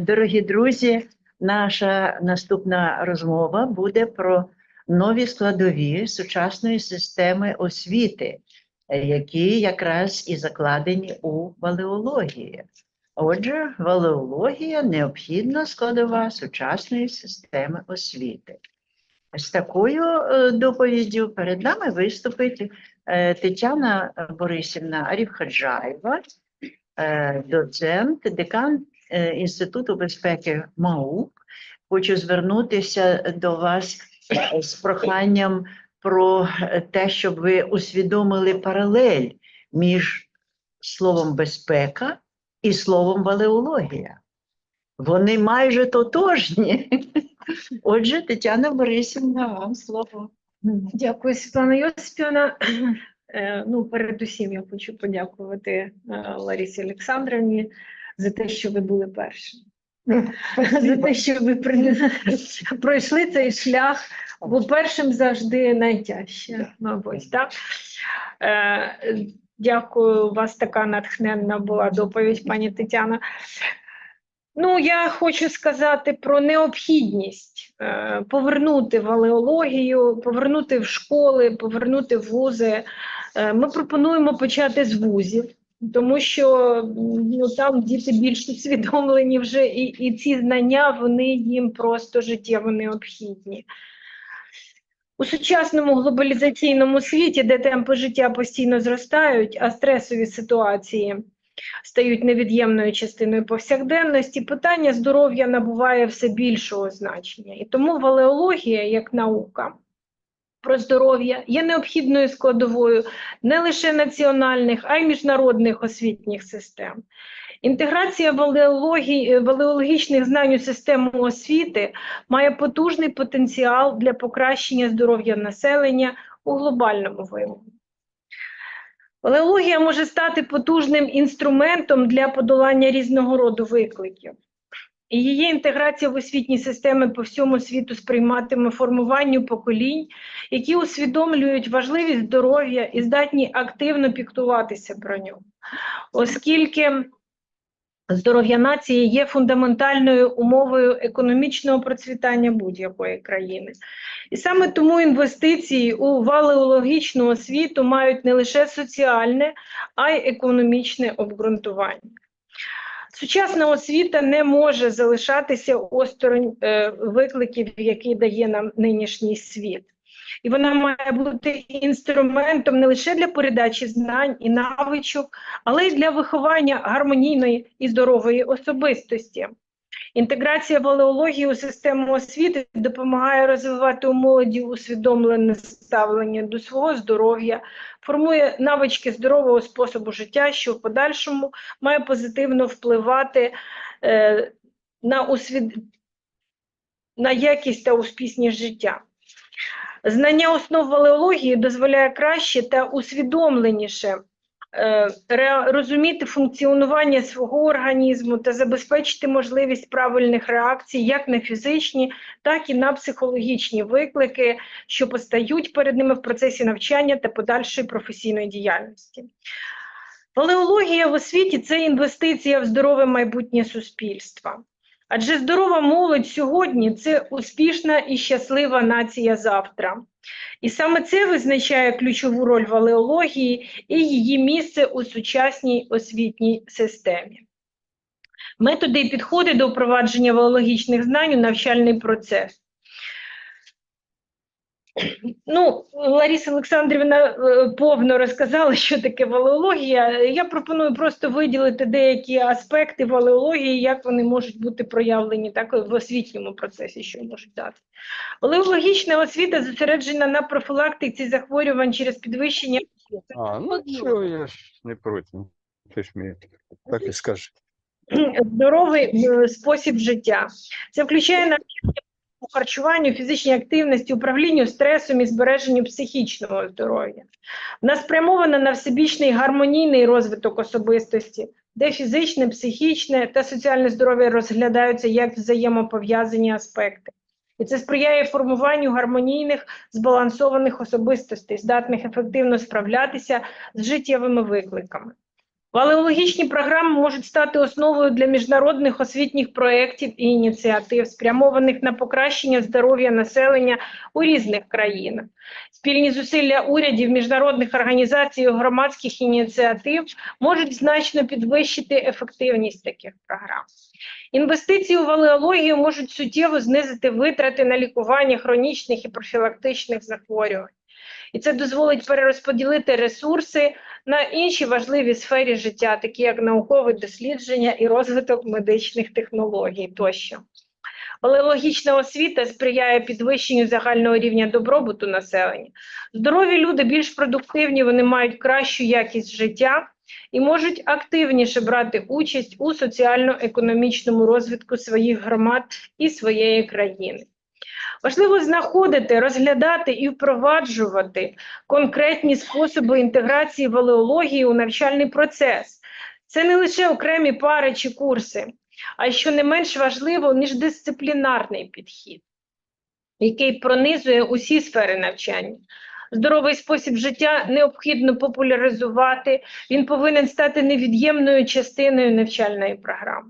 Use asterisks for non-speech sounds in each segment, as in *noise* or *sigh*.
Дорогі друзі, наша наступна розмова буде про нові складові сучасної системи освіти, які якраз і закладені у валеології. Отже, валеологія необхідна складова сучасної системи освіти. З такою е, доповіддю перед нами виступить е, Тетяна Борисівна Арівхаджаєва, е, доцент, декан Інституту безпеки МАУК. Хочу звернутися до вас е, з проханням про е, те, щоб ви усвідомили паралель між словом безпека і словом валеологія. Вони майже тотожні. Отже, Тетяна Борисівна, вам слово. Дякую, Світлана Йосипівна. Е, Ну, передусім я хочу подякувати е, Ларісі Олександрівні за те, що ви були перші. За те, що ви пройшли цей шлях, бо першим завжди найтяжче, мабуть. Так? Е, Дякую, у вас така натхненна була доповідь, пані Тетяна. Ну, я хочу сказати про необхідність е, повернути валеологію, повернути в школи, повернути в вузи. Е, ми пропонуємо почати з вузів, тому що ну, там діти більш усвідомлені вже, і, і ці знання вони їм просто життєво необхідні. У сучасному глобалізаційному світі, де темпи життя постійно зростають, а стресові ситуації стають невід'ємною частиною повсякденності, питання здоров'я набуває все більшого значення. І тому валеологія, як наука про здоров'я, є необхідною складовою не лише національних, а й міжнародних освітніх систем. Інтеграція валеології, валеологічних знань у систему освіти має потужний потенціал для покращення здоров'я населення у глобальному вимірі. Валеологія може стати потужним інструментом для подолання різного роду викликів. Її інтеграція в освітні системи по всьому світу сприйматиме формуванню поколінь, які усвідомлюють важливість здоров'я і здатні активно піклуватися про нього, оскільки здоров'я нації є фундаментальною умовою економічного процвітання будь-якої країни. І саме тому інвестиції у валеологічну освіту мають не лише соціальне, а й економічне обґрунтування. Сучасна освіта не може залишатися осторонь е, викликів, які дає нам нинішній світ. І вона має бути інструментом не лише для передачі знань і навичок, але й для виховання гармонійної і здорової особистості. Інтеграція валеології у систему освіти допомагає розвивати у молоді усвідомлене ставлення до свого здоров'я, формує навички здорового способу життя, що в подальшому має позитивно впливати е, на, усвід... на якість та успішність життя. Знання основ валеології дозволяє краще та усвідомленіше розуміти функціонування свого організму та забезпечити можливість правильних реакцій як на фізичні, так і на психологічні виклики, що постають перед ними в процесі навчання та подальшої професійної діяльності. Палеологія в освіті це інвестиція в здорове майбутнє суспільства. Адже здорова молодь сьогодні це успішна і щаслива нація завтра. І саме це визначає ключову роль валеології і її місце у сучасній освітній системі. Методи і підходи до впровадження валеологічних знань у навчальний процес. Ну, Лариса Олександрівна е, повно розказала, що таке валеологія. Я пропоную просто виділити деякі аспекти валеології, як вони можуть бути проявлені так в освітньому процесі, що можуть дати. Валеологічна освіта зосереджена на профілактиці захворювань через підвищення А, ну чого я ж не проти. Ти ж мені так і скажи. здоровий е, спосіб життя. Це включає навчання по харчуванню, фізичній активності, управлінню стресом і збереженню психічного здоров'я. Вона спрямована на всебічний гармонійний розвиток особистості, де фізичне, психічне та соціальне здоров'я розглядаються як взаємопов'язані аспекти. І це сприяє формуванню гармонійних, збалансованих особистостей, здатних ефективно справлятися з життєвими викликами. Валеологічні програми можуть стати основою для міжнародних освітніх проєктів і ініціатив, спрямованих на покращення здоров'я населення у різних країнах. Спільні зусилля урядів, міжнародних організацій і громадських ініціатив можуть значно підвищити ефективність таких програм. Інвестиції у валеологію можуть суттєво знизити витрати на лікування хронічних і профілактичних захворювань. І це дозволить перерозподілити ресурси на інші важливі сфері життя, такі як наукове дослідження і розвиток медичних технологій тощо. Палеологічна освіта сприяє підвищенню загального рівня добробуту населення. Здорові люди більш продуктивні, вони мають кращу якість життя і можуть активніше брати участь у соціально-економічному розвитку своїх громад і своєї країни. Важливо знаходити, розглядати і впроваджувати конкретні способи інтеграції валеології у навчальний процес. Це не лише окремі пари чи курси, а що не менш важливо, міждисциплінарний підхід, який пронизує усі сфери навчання. Здоровий спосіб життя необхідно популяризувати, він повинен стати невід'ємною частиною навчальної програми.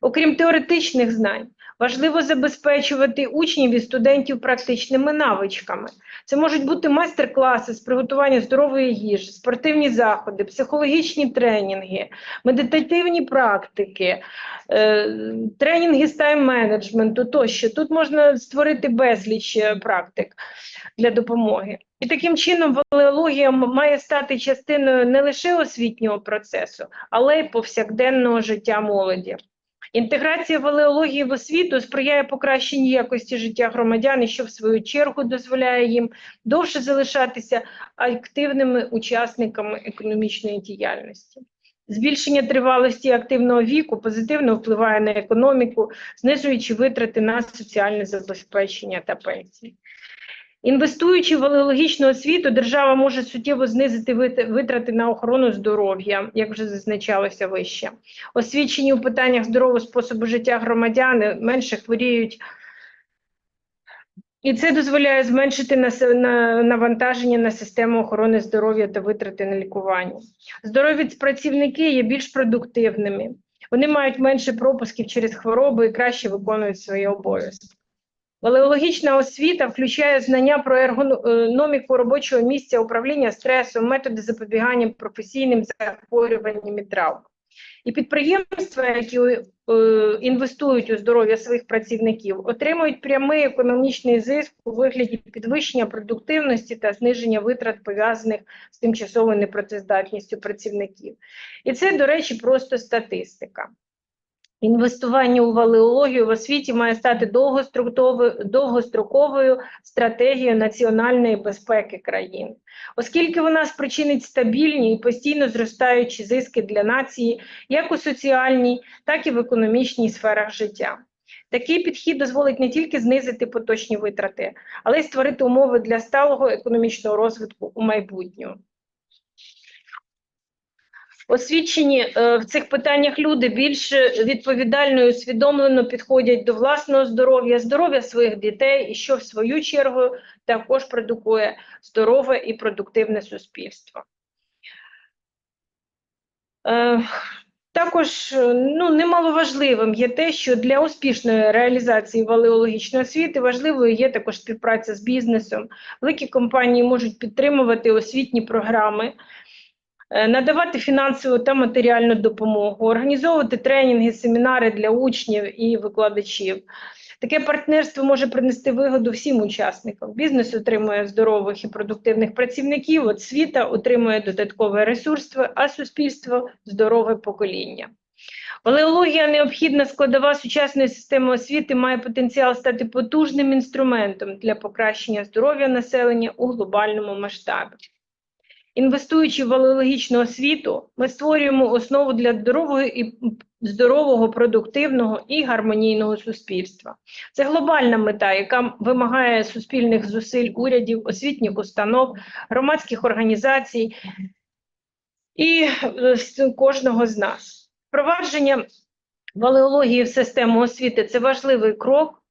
Окрім теоретичних знань, важливо забезпечувати учнів і студентів практичними навичками. Це можуть бути майстер-класи з приготування здорової їжі, спортивні заходи, психологічні тренінги, медитативні практики, е, тренінги з тайм-менеджменту тощо. Тут можна створити безліч е, практик для допомоги. І таким чином валеологія має стати частиною не лише освітнього процесу, але й повсякденного життя молоді. Інтеграція валеології в освіту сприяє покращенню якості життя громадян, що в свою чергу дозволяє їм довше залишатися активними учасниками економічної діяльності. Збільшення тривалості активного віку позитивно впливає на економіку, знижуючи витрати на соціальне забезпечення та пенсії. Інвестуючи в валеологічну освіту, держава може суттєво знизити витрати на охорону здоров'я, як вже зазначалося вище. Освічені у питаннях здорового способу життя громадяни менше хворіють. І це дозволяє зменшити навантаження на систему охорони здоров'я та витрати на лікування. Здорові працівники є більш продуктивними. Вони мають менше пропусків через хвороби і краще виконують свої обов'язки. Валеологічна освіта включає знання про ергономіку робочого місця, управління стресом, методи запобігання професійним захворюванням і травм. І підприємства, які е, інвестують у здоров'я своїх працівників, отримують прямий економічний зиск у вигляді підвищення продуктивності та зниження витрат, пов'язаних з тимчасовою непрацездатністю працівників. І це, до речі, просто статистика. Інвестування у валеологію в освіті має стати довгостроковою, стратегією національної безпеки країни, оскільки вона спричинить стабільні і постійно зростаючі зиски для нації як у соціальній, так і в економічній сферах життя. Такий підхід дозволить не тільки знизити поточні витрати, але й створити умови для сталого економічного розвитку у майбутньому. Освічені е, в цих питаннях люди більш відповідально і усвідомлено підходять до власного здоров'я, здоров'я своїх дітей, і що в свою чергу також продукує здорове і продуктивне суспільство. Е, також е, ну, немаловажливим є те, що для успішної реалізації валеологічної освіти важливою є також співпраця з бізнесом. Великі компанії можуть підтримувати освітні програми, надавати фінансову та матеріальну допомогу, організовувати тренінги, семінари для учнів і викладачів. Таке партнерство може принести вигоду всім учасникам. Бізнес отримує здорових і продуктивних працівників, освіта отримує додаткове ресурство, а суспільство здорове покоління. Валеологія необхідна складова сучасної системи освіти має потенціал стати потужним інструментом для покращення здоров'я населення у глобальному масштабі. Інвестуючи в валеологічну освіту, ми створюємо основу для здорового і здорового, продуктивного і гармонійного суспільства. Це глобальна мета, яка вимагає суспільних зусиль урядів, освітніх установ, громадських організацій і е, кожного з нас. Впровадження валеології в систему освіти це важливий крок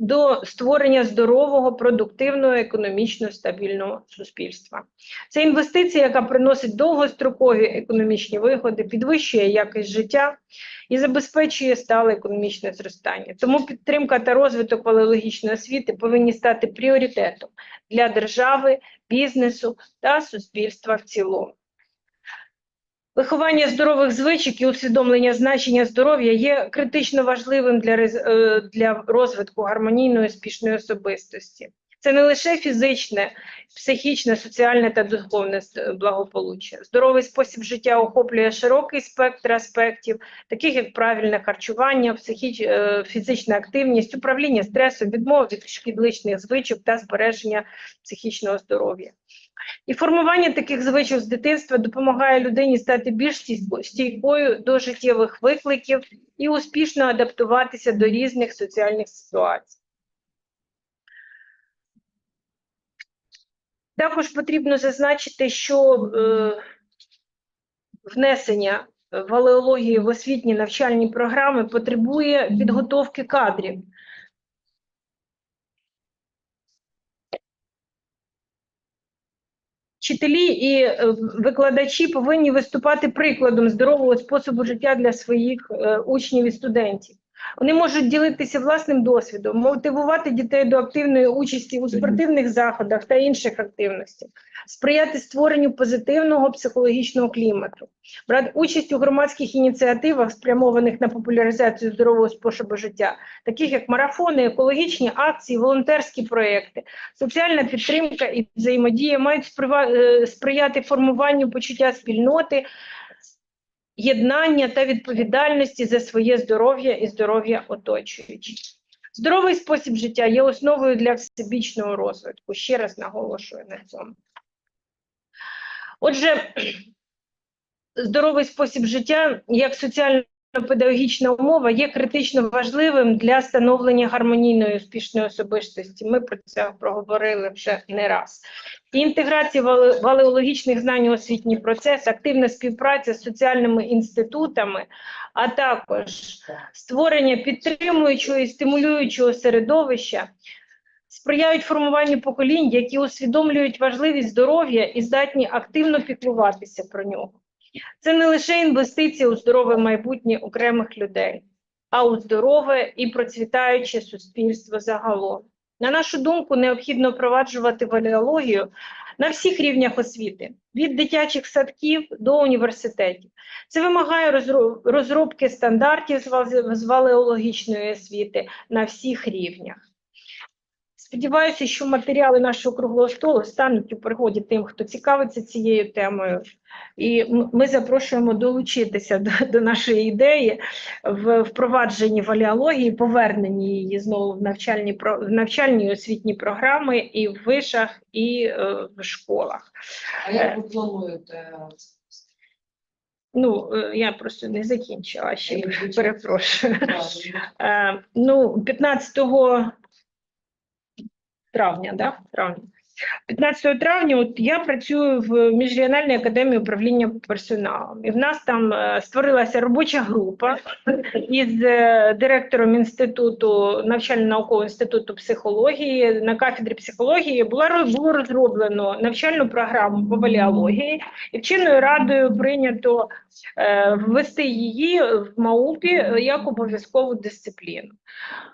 до створення здорового, продуктивного, економічно стабільного суспільства. Це інвестиція, яка приносить довгострокові економічні вигоди, підвищує якість життя і забезпечує стале економічне зростання. Тому підтримка та розвиток валеологічної освіти повинні стати пріоритетом для держави, бізнесу та суспільства в цілому. Виховання здорових звичок і усвідомлення значення здоров'я є критично важливим для, е, для розвитку гармонійної успішної особистості. Це не лише фізичне, психічне, соціальне та духовне благополуччя. Здоровий спосіб життя охоплює широкий спектр аспектів, таких як правильне харчування, психіч... е, фізична активність, управління стресом, відмова від шкідливих звичок та збереження психічного здоров'я. І формування таких звичок з дитинства допомагає людині стати більш стійкою до життєвих викликів і успішно адаптуватися до різних соціальних ситуацій. Також потрібно зазначити, що е, внесення валеології в освітні навчальні програми потребує підготовки кадрів. Вчителі і е, викладачі повинні виступати прикладом здорового способу життя для своїх е, учнів і студентів. Вони можуть ділитися власним досвідом, мотивувати дітей до активної участі у спортивних заходах та інших активностях, сприяти створенню позитивного психологічного клімату, брати участь у громадських ініціативах, спрямованих на популяризацію здорового способу життя, таких як марафони, екологічні акції, волонтерські проекти, соціальна підтримка і взаємодія мають е, сприяти формуванню почуття спільноти, єднання та відповідальності за своє здоров'я і здоров'я оточуючих. Здоровий спосіб життя є основою для всебічного розвитку. Ще раз наголошую на цьому. Отже, *clears throat* здоровий спосіб життя як соціально-педагогічна умова є критично важливим для становлення гармонійної успішної особистості. Ми про це проговорили вже не раз. І інтеграція валеологічних знань у освітній процес, активна співпраця з соціальними інститутами, а також створення підтримуючого і стимулюючого середовища сприяють формуванню поколінь, які усвідомлюють важливість здоров'я і здатні активно піклуватися про нього. Це не лише інвестиція у здорове майбутнє окремих людей, а у здорове і процвітаюче суспільство загалом. На нашу думку, необхідно впроваджувати валіологію на всіх рівнях освіти, від дитячих садків до університетів. Це вимагає розро- розробки стандартів з валеологічної освіти на всіх рівнях. Сподіваюся, що матеріали нашого круглого столу стануть у пригоді тим, хто цікавиться цією темою. І ми запрошуємо долучитися до, до нашої ідеї в впровадженні валіології, поверненні її знову в навчальні в навчальні освітні програми і в вишах, і е, в школах. А як ви плануєте? Ну е, я просто не закінчила ще перепрошую. Е, ну, 15 травня, да? травня. 15 травня от я працюю в міжрегіональній академії управління персоналом. І в нас там е, створилася робоча група із е, директором інституту, навчально-наукового інституту психології. На кафедрі психології була, було розроблено навчальну програму по валіології, і вченою радою прийнято е, ввести її в МАУПі як обов'язкову дисципліну.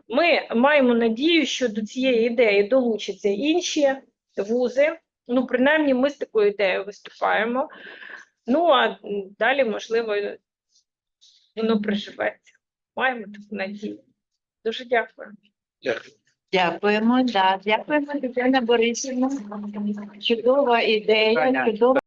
Ми маємо надію, що до цієї ідеї долучаться інші вузи. Ну, принаймні, ми з такою ідеєю виступаємо. Ну, а далі, можливо, воно приживеться. Маємо таку надію. Дуже дякую. Дякуємо, да, дякуємо, Тетяна Борисівна. Чудова ідея, чудова.